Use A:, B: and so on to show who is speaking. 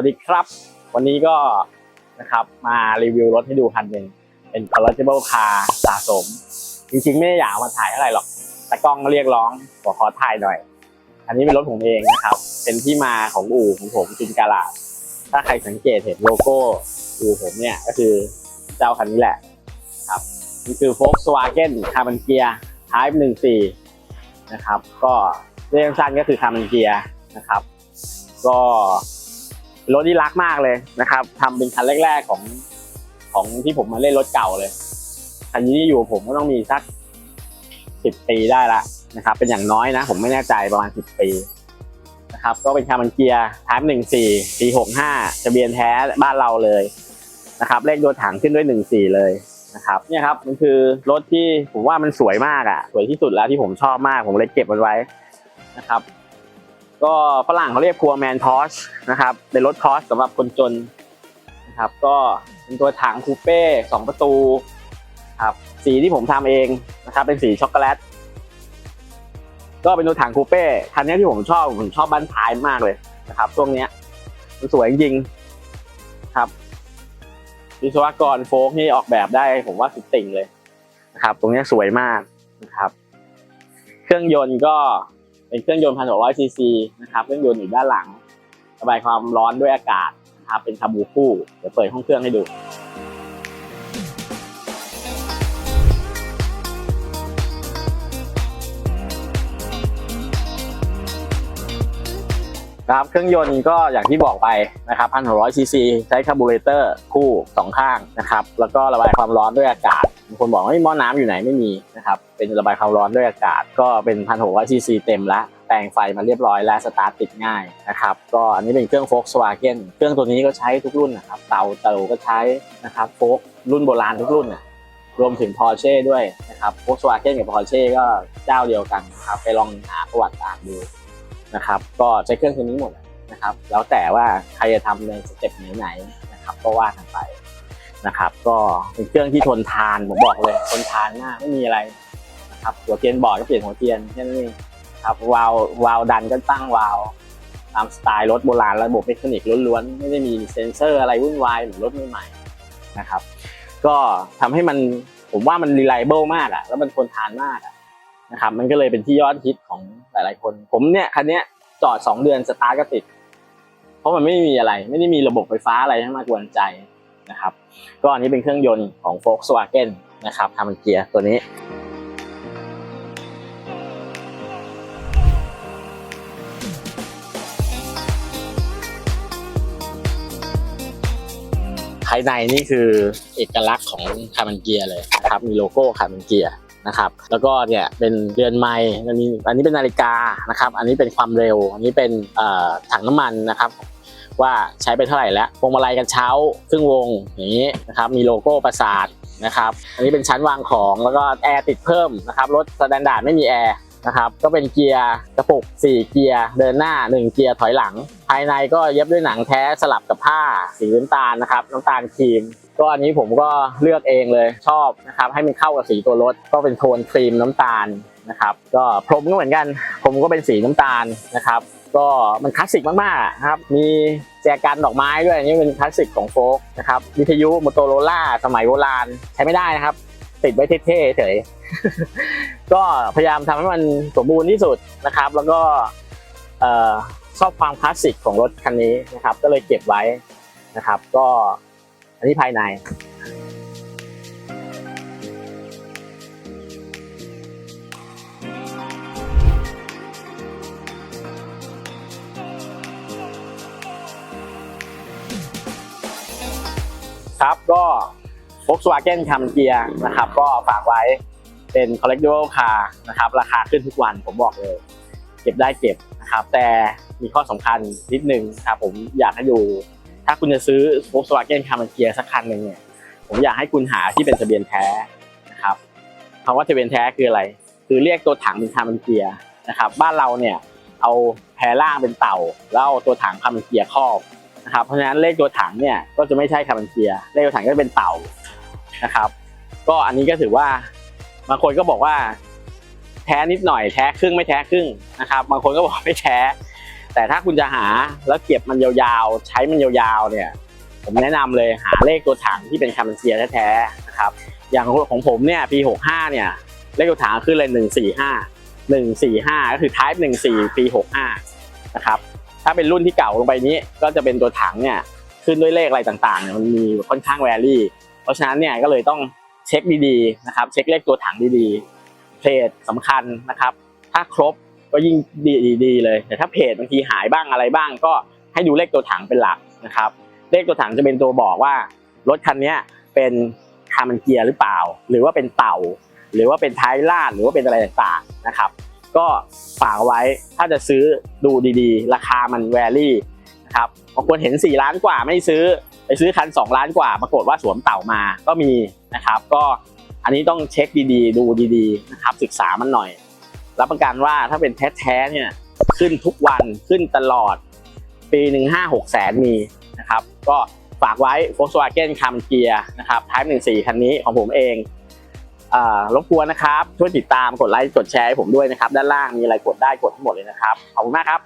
A: วัสดีครับ วันนี้ก็นะครับมารีวิวรถให้ดูคันหนึ่งเป็น collectible car สะสม จริงๆ ไม่ได้อยากมาถ่ายอะไรหรอก แต่กล้องเรียกร้องขอขอถ่ายหน่อย อันนี้เป็นรถผมเองนะครับ เป็นที่มาของอู่ของผมจินการาถ้าใครสังเกตเห็นโลโก้อู่ผมเนี่ยก็คือเจ้าคันนี้แหละครับนี่คือ Volkswagen Carbon Gear Type 14นะครับ ก็เรียกสั้นก็คือ Carbon Gear นะครับ ก็ รถที่รักมากเลยนะครับทำเป็นคันแรก ๆของของที่ผมมาเล่นรถเก่าเลยคันนี้ที่อยู่ผมก็ต้องมีสักสิบปีได้ละนะครับ เป็นอย่างน้อยนะ ผมไม่แน่ใจประมาณสิบปีนะครับ ก็เป็นคาร์มันเกียร์ทป์หนึ่งสี่ปีหกห้าทะเบียนแท้บ้านเราเลยนะครับ เลขตัวถังขึ้นด้วยหนึ่งสี่เลยนะครับเนี่ยครับมันคือรถที่ผมว่ามันสวยมากอะ สวยที่สุดแล้วที่ผมชอบมากผมเลยเก็บมันไว้นะครับ ก็ฝรั่งเขาเรียกครัวแมนทอชนะครับเป็นรถคอสสำหรับคนจนนะครับก็เป็นตัวถังคูเป้สองประตูครับสีที่ผมทำเองนะครับเป็นสีช็อกโกแลตก็เป็นตัวถังคูเป้คันนี้ที่ผมชอบผมชอบบ้านท้ายมากเลยนะครับช่วงนี้มันสวยจริงๆครับวิศวกรโฟกนี่ออกแบบได้ผมว่าสุดติ่งเลยนะครับ ตรงนี้สวยมากนะครับ เครื่องยนต์ก็ เป็นเครื่องยนต์พันหกร้อยซีซีนะครับเครื่องยนต์อยู่ด้านหลัง ระบายความร้อนด้วยอากาศนะครับเป็นคาบูคู่เดี๋ยวเปิดห้องเครื่องให้ดูครับเครื่องยนต์ก็อย่างที่บอกไปนะครับพันหกร้อยซีซีใช้คาร์บูเรเตอร์คู่สองข้างนะครับ แล้วก็ระบายความร้อนด้วยอากาศ บางคนบอกว่าหม้อน้ำอยู่ไหนไม่มีนะครับ เป็นระบายความร้อนด้วยอากาศ ก็เป็นพันหกร้อยซีซีเต็มแล้วแปลงไฟมาเรียบร้อยแล้วสตาร์ทติดง่ายนะครับ ก็อันนี้เป็นเครื่อง Volkswagen เครื่องตัวนี้ก็ใช้ทุกรุ่นนะครับ เตาเตาก็ใช้นะครับโฟกรุ่นโบราณทุกรุ่นนะรวมถึง Porsche ด้วยนะครับ Volkswagen กับ Porsche ก็เจ้าเดียวกันนะครับไปลองหาประวัติอ่านดูนะครับ ก็ใช้เครื่องตัวนี้หมดนะครับ แล้วแต่ว่าใครจะทำในสเต็ปไหนๆนะครับก็ว่ากันไป นะครับ ก็เป็นเครื่องที่ทนทานผมบอกเลยทนทานมากไม่มีอะไรนะครับหัวเทียนบอร์ดก็เปลี่ยนหัวเทียนแค่นั้นเองครับวาลววาล์วดันก็ตั้งวาล์วตามสไตล์รถโบราณระบบเมคานิกล้วนๆไม่ได้มีเซ็นเซอร์อะไรวุ่นวายเหมือนรถใหม่ๆนะครับ ก็ทำให้มันผมว่ามัน reliable มากอะแล้วมันทนทานมากอะนะครับมันก็เลยเป็นที่ยอดฮิตของหลายๆคน ผมเนี่ยคันเนี้ยจอดสองเดือนสตาร์ทก็ติด เพราะมันไม่มีอะไร ไม่ได้มีระบบไฟฟ้าอะไรให้มากวนใจ นะครับ ก็อันนี้เป็นเครื่องยนต์ของ Volkswagen นะครับทำเป็นเกียร์ตัวนี้ภายในนี่คือเอกลักษณ์ของคาร์มันเกียร์เลยนะครับมีโลโก้คาร์มันเกียร์นะครับแล้วก็เนี่ยเป็นเรือนไม้อันนี้อันนี้เป็นนาฬิกานะครับ อันนี้เป็นความเร็ว อันนี้เป็นถังน้ำมันนะครับ ว่าใช้ไปเท่าไหร่แล้วพวงมาลัยกันเช้าครึ่งวงอย่างนี้นะครับมีโลโก้ประสาทนะครับอันนี้เป็นชั้นวางของแล้วก็แอร์ติดเพิ่มนะครับรถสแตนดาร์ดไม่มีแอร์นะครับก็เป็นเกียร์กระปุก 4 เกียร์เดินหน้า 1 เกียร์ถอยหลัง ภายในก็เย็บด้วยหนังแท้สลับกับผ้าสีน้ำตาลนะครับน้ำตาลครีม ก็อันนี้ผมก็เลือกเองเลยชอบนะครับให้มันเข้ากับสีตัวรถ ก็เป็นโทนครีมน้ำตาลนะครับก็พรมก็เหมือนกันผมก็เป็นสีน้ำตาลนะครับ ก็มันคลาสสิกมากๆนะครับ มีแจกันดอกไม้ด้วยอันนี้เป็นคลาสสิกของโฟกนะครับวิทยุมอโตโรล่าสมัยโบราณใช้ไม่ได้นะครับ ติดไว้เท่ๆเฉยก็พยายามทำให้มันสมบูรณ์ที่สุดนะครับ แล้วก็ชอบความคลาสสิกของรถคันนี้นะครับ ก็เลยเก็บไว้นะครับ ก็อันนี้ภายใน ครับก็ Volkswagen คัมเกียร์นะครับ ก็ฝากไว้เป็น collectible car นะครับ ราคาขึ้นทุกวันผมบอกเลย เก็บได้เก็บนะครับ แต่มีข้อสำคัญนิดนึงครับผมอยากให้ดูถ้าคุณจะซื้อ Volkswagen คัมเกียสักคันหนึ่งเนี่ยผมอยากให้คุณหาที่เป็นทะเบียนแท้นะครับคำว่าทะเบียนแท้คืออะไร คือเรียกตัวถังเป็นคัมเกียร์นะครับ บ้านเราเนี่ยเอาแพร่ล่างเป็นเต่าแล้วเอาตัวถังคัมเกียร์ครอบ นะครับ เพราะฉะนั้นเลขตัวถังเนี่ยก็จะไม่ใช่คาร์บอนเกียร์เลขตัวถังก็จะเป็นเต่านะครับ ก็อันนี้ก็ถือว่าบางคนก็บอกว่า แท้นิดหน่อยแท้ครึ่งไม่แท้ครึ่งนะครับ บางคนก็บอกไม่แท้ แต่ถ้าคุณจะหาแล้วเก็บมันยาวๆ ใช้มันยาวๆ เนี่ย ผมแนะนำเลยหาเลขตัวถังที่เป็นคาร์บอนเซียแท้ๆนะครับ อย่างของผมเนี่ยปี65เนี่ย เลขตัวถังขึ้นเลย145 145 ก็คือ type 14ปี65นะครับ ถ้าเป็นรุ่นที่เก่าลงไปนี้ ก็จะเป็นตัวถังเนี่ยขึ้นด้วยเลขอะไรต่างๆเนี่ยมันมีค่อนข้างแวรี่เพราะฉะนั้นเนี่ยก็เลยต้องเช็คดีๆนะครับ เช็คเลขตัวถังดีๆเพจสำคัญนะครับ ถ้าครบก็ยิ่งดีดีๆเลย แต่ถ้าเพจบางทีหายบ้างอะไรบ้าง ก็ให้ดูเลขตัวถังเป็นหลักนะครับ เลขตัวถังจะเป็นตัวบอกว่ารถคันนี้เป็นคาร์มันเกียร์หรือเปล่า หรือว่าเป็นเต่า หรือว่าเป็นท้ายลาดหรือว่าเป็นอะไรต่างๆนะครับ ก็ฝากไว้ถ้าจะซื้อดูดีๆ ราคามันแวรี่นะครับบางคนเห็น 4 ล้านกว่าไม่ซื้อไปซื้อคัน 2 ล้านกว่า ปรากฏว่าสวมเต่ามาก็มีนะครับ ก็อันนี้ต้องเช็คดีๆ ดูดีๆนะครับศึกษามันหน่อย รับประกันว่าถ้าเป็นแท้ๆเนี่ยขึ้นทุกวันขึ้นตลอด ปีหนึ่งห้าหกแสนมีนะครับ ก็ฝากไว้ Volkswagen c a m g e a r นะครับ Type 14 คันนี้ของผมเอง รบกวนนะครับ ช่วยติดตามกดไลค์กดแชร์ให้ผมด้วยนะครับ ด้านล่างมีอะไรกดได้กดทั้งหมดเลยนะครับ ขอบคุณมากครับ